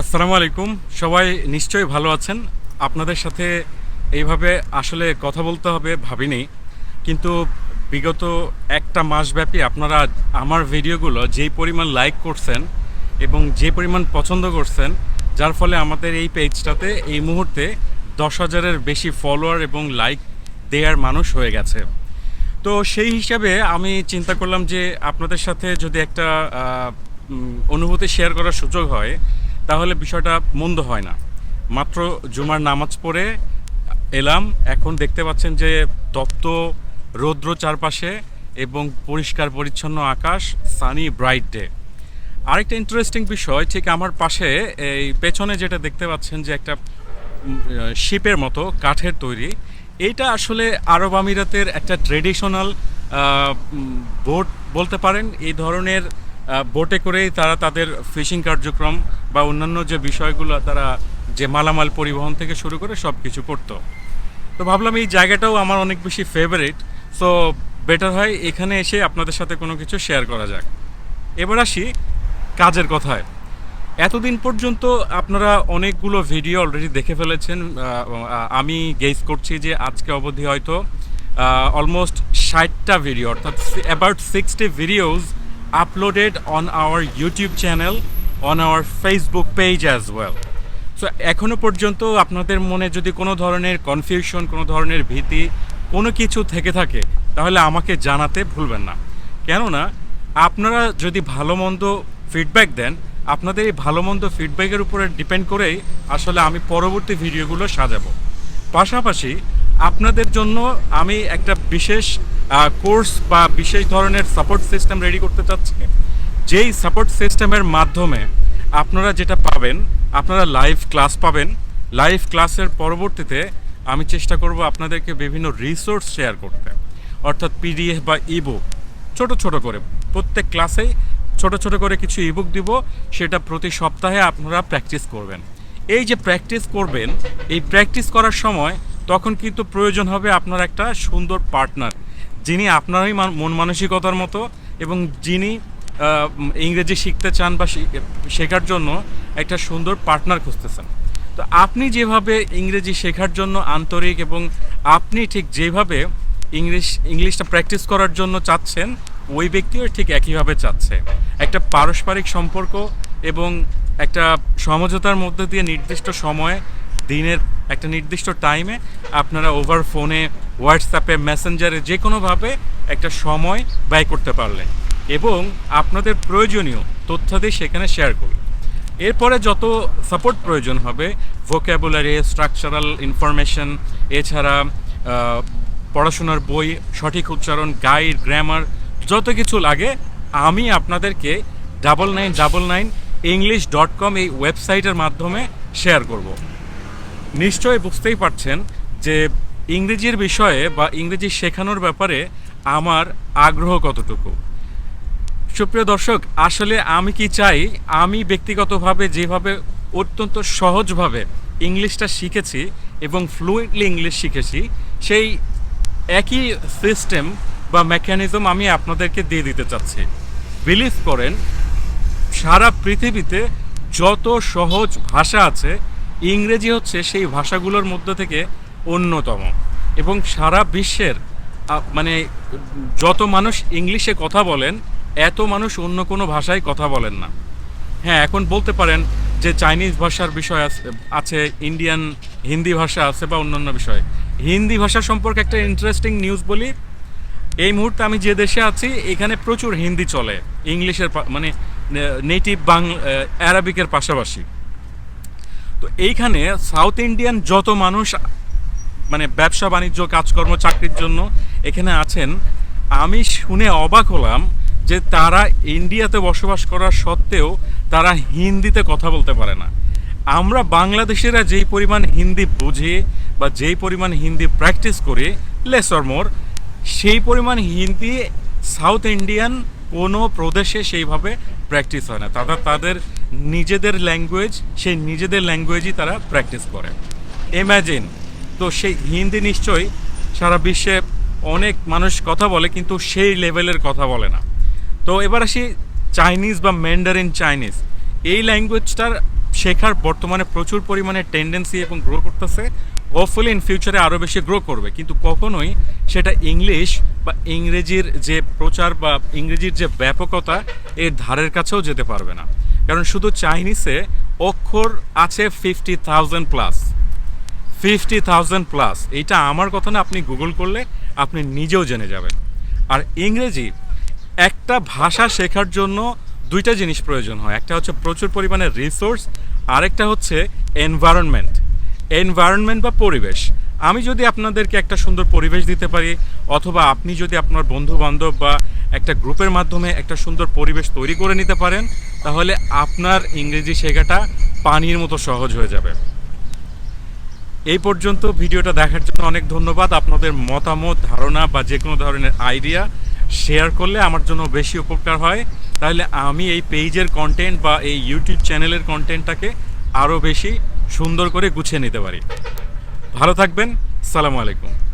আসসালামু আলাইকুম সবাই নিশ্চয়ই ভালো আছেন। আপনাদের সাথে এইভাবে আসলে কথা বলতে হবে ভাবিনি। কিন্তু বিগত একটা মাসব্যাপী আপনারা আমার ভিডিওগুলো যেই পরিমাণ লাইক করছেন এবং যে পরিমাণ পছন্দ করছেন, যার ফলে আমাদের এই পেজটাতে এই মুহূর্তে দশ হাজারের বেশি ফলোয়ার এবং লাইক দেওয়ার মানুষ হয়ে গেছে। তো সেই হিসাবে আমি চিন্তা করলাম যে আপনাদের সাথে যদি একটা অনুভূতি শেয়ার করার সুযোগ হয় তাহলে বিষয়টা মন্দ হয় না। মাত্র জুমার নামাজ পড়ে এলাম, এখন দেখতে পাচ্ছেন যে তপ্ত রৌদ্র চারপাশে এবং পরিষ্কার পরিচ্ছন্ন আকাশ সানি ব্রাইট ডে আরেকটা ইন্টারেস্টিং বিষয়, ঠিক আমার পাশে, এই পেছনে যেটা দেখতে পাচ্ছেন যে একটা শিপের মতো কাঠের তৈরি। এটা আসলে আরব আমিরাতের একটা ট্রেডিশনাল বোট বলতে পারেন। এই ধরনের বোটে করেই তারা তাদের ফিশিং কার্যক্রম বা অন্যান্য যে বিষয়গুলো তারা যে মালামাল পরিবহন থেকে শুরু করে সব কিছু করতো। তো ভাবলাম এই জায়গাটাও আমার অনেক বেশি ফেভারিট সো বেটার হয় এখানে এসে আপনাদের সাথে কোনো কিছু শেয়ার করা যাক। এবার আসি কাজের কথায়। এতদিন পর্যন্ত আপনারা অনেকগুলো ভিডিও অলরেডি দেখে ফেলেছেন আমি গেস করছি যে আজকে অবধি হয়তো অলমোস্ট ষাটটা ভিডিও অর্থাৎ about sixty videos uploaded on our YouTube channel on our Facebook page as well so এখনও পর্যন্ত আপনাদের মনে যদি কোনো ধরনের কনফিউশন কোনো ধরনের ভীতি, কোনো কিছু থেকে থাকে, তাহলে আমাকে জানাতে ভুলবেন না। কেননা, আপনারা যদি ভালো মন্দ ফিডব্যাক দেন, আপনাদের এই ভালো মন্দ ফিডব্যাকের উপরে ডিপেন্ড করেই আসলে আমি পরবর্তী ভিডিওগুলো সাজাবো। পাশাপাশি আপনাদের জন্য আমি একটা বিশেষ কোর্স বা বিশেষ ধরনের সাপোর্ট সিস্টেম রেডি করতে চাচ্ছি। যেই সাপোর্ট সিস্টেমের মাধ্যমে আপনারা যেটা পাবেন, আপনারা লাইভ ক্লাস পাবেন। লাইভ ক্লাসের পরবর্তীতে আমি চেষ্টা করব আপনাদেরকে বিভিন্ন রিসোর্স শেয়ার করতে। অর্থাৎ পিডিএফ বা ইবুক ছোট ছোট করে। প্রত্যেক ক্লাসেই ছোট ছোট করে কিছু ইবুক দিব, সেটা প্রতি সপ্তাহে আপনারা প্র্যাকটিস করবেন। এই যে প্র্যাকটিস করবেন, এই প্র্যাকটিস করার সময় তখন কিন্তু প্রয়োজন হবে আপনার একটা সুন্দর পার্টনার, যিনি আপনারই মন মানসিকতার মতো এবং যিনি ইংরেজি শিখতে চান বা শেখার জন্য একটা সুন্দর পার্টনার খুঁজতেছেন। তো আপনি যেভাবে ইংরেজি শেখার জন্য আন্তরিক এবং আপনি ঠিক যেভাবে ইংলিশ, ইংলিশটা প্র্যাকটিস করার জন্য চাচ্ছেন, ওই ব্যক্তিও ঠিক একইভাবে চাচ্ছে। একটা পারস্পরিক সম্পর্ক এবং একটা সমঝোতার মধ্যে দিয়ে নির্দিষ্ট সময়ে দিনের একটা নির্দিষ্ট টাইমে আপনারা ওভার ফোনে হোয়াটসঅ্যাপে মেসেঞ্জারে যে কোনোভাবে একটা সময় ব্যয় করতে পারলেন। এবং আপনাদের প্রয়োজনীয় তথ্যাদি সেখানে শেয়ার করলেন এরপরে যত সাপোর্ট প্রয়োজন হবে ভোক্যাবুলারি স্ট্রাকচারাল ইনফরমেশন এছাড়া পড়াশোনার বই, সঠিক উচ্চারণ গাইড গ্রামার যত কিছু লাগে, আমি আপনাদেরকে double nine double nine English dot com এই ওয়েবসাইটের মাধ্যমে শেয়ার করব। নিশ্চয়ই বুঝতেই পারছেন যে ইংরেজির বিষয়ে বা ইংরেজি শেখানোর ব্যাপারে আমার আগ্রহ কতটুকু। সুপ্রিয় দর্শক, আসলে আমি কি চাই? আমি ব্যক্তিগতভাবে যেভাবে অত্যন্ত সহজভাবে ইংলিশটা শিখেছি এবং ফ্লুয়েন্টলি ইংলিশ শিখেছি, সেই একই সিস্টেম বা মেকানিজম আমি আপনাদেরকে দিয়ে দিতে চাচ্ছি। বিলিভ করেন, সারা পৃথিবীতে যত সহজ ভাষা আছে ইংরেজি হচ্ছে সেই ভাষাগুলোর মধ্যে থেকে অন্যতম। এবং সারা বিশ্বের মানে যত মানুষ ইংলিশে কথা বলেন, এত মানুষ অন্য কোনো ভাষায় কথা বলেন না। হ্যাঁ এখন বলতে পারেন যে চাইনিজ ভাষার বিষয় আছে- ইন্ডিয়ান হিন্দি ভাষা আছে বা অন্যান্য বিষয়। হিন্দি ভাষা সম্পর্কে একটা ইন্টারেস্টিং নিউজ বলি। এই মুহূর্তে আমি যে দেশে আছি, এখানে প্রচুর হিন্দি চলে, ইংলিশের মানে নেটিভ বাংলা অ্যারাবিকের পাশাপাশি। তো এইখানে সাউথ ইন্ডিয়ান যত মানুষ মানে ব্যবসা, বাণিজ্য, কাজকর্ম, চাকরির জন্য এখানে আছেন, আমি শুনে অবাক হলাম যে তারা ইন্ডিয়াতে বসবাস করার সত্ত্বেও তারা হিন্দিতে কথা বলতে পারে না। আমরা বাংলাদেশিরা যেই পরিমাণ হিন্দি বুঝি বা যেই পরিমাণ হিন্দি প্র্যাকটিস করি লেস অর মোর সেই পরিমাণ হিন্দি সাউথ ইন্ডিয়ান কোনো প্রদেশে সেইভাবে প্র্যাকটিস হয় না। তারা তাদের নিজেদের ল্যাঙ্গুয়েজ সেই নিজেদের ল্যাঙ্গুয়েজই তারা প্র্যাকটিস করে। ইম্যাজিন তো সেই হিন্দি নিশ্চয়ই সারা বিশ্বে অনেক মানুষ কথা বলে, কিন্তু সেই লেভেলের কথা বলে না। তো এবার আসি চাইনিজ বা ম্যান্ডারিন চাইনিজ এই ল্যাঙ্গুয়েজটার শেখার বর্তমানে প্রচুর পরিমাণে টেন্ডেন্সি এবং গ্রো করতেছে। হোপফুলি ইন ফিউচারে আরও বেশি গ্রো করবে। কিন্তু কখনোই সেটা ইংলিশ বা ইংরেজির যে প্রচার বা ইংরেজির যে ব্যাপকতা, এর ধারের কাছেও যেতে পারবে না। কারণ শুধু চাইনিসে অক্ষর আছে fifty thousand plus fifty thousand plus এইটা আমার কথা না, আপনি গুগল করলে আপনি নিজেও জেনে যাবেন। আর ইংরেজি, একটা ভাষা শেখার জন্য দুইটা জিনিস প্রয়োজন হয়। একটা হচ্ছে প্রচুর পরিমাণে রিসোর্স আরেকটা হচ্ছে এনভায়রনমেন্ট এনভায়রনমেন্ট বা পরিবেশ। আমি যদি আপনাদেরকে একটা সুন্দর পরিবেশ দিতে পারি, অথবা আপনি যদি আপনার বন্ধু বান্ধব বা একটা গ্রুপের মাধ্যমে একটা সুন্দর পরিবেশ তৈরি করে নিতে পারেন তাহলে আপনার ইংরেজি শেখাটা পানির মতো সহজ হয়ে যাবে। এই পর্যন্ত ভিডিওটা দেখার জন্য অনেক ধন্যবাদ। আপনাদের মতামত, ধারণা বা যে কোনো ধরনের আইডিয়া শেয়ার করলে আমার জন্য বেশি উপকার হয়। তাহলে আমি এই পেজের কন্টেন্ট বা এই ইউটিউব চ্যানেলের কন্টেন্টটাকে আরও বেশি সুন্দর করে গুছিয়ে নিতে পারি। ভালো থাকবেন। সালামু আলাইকুম।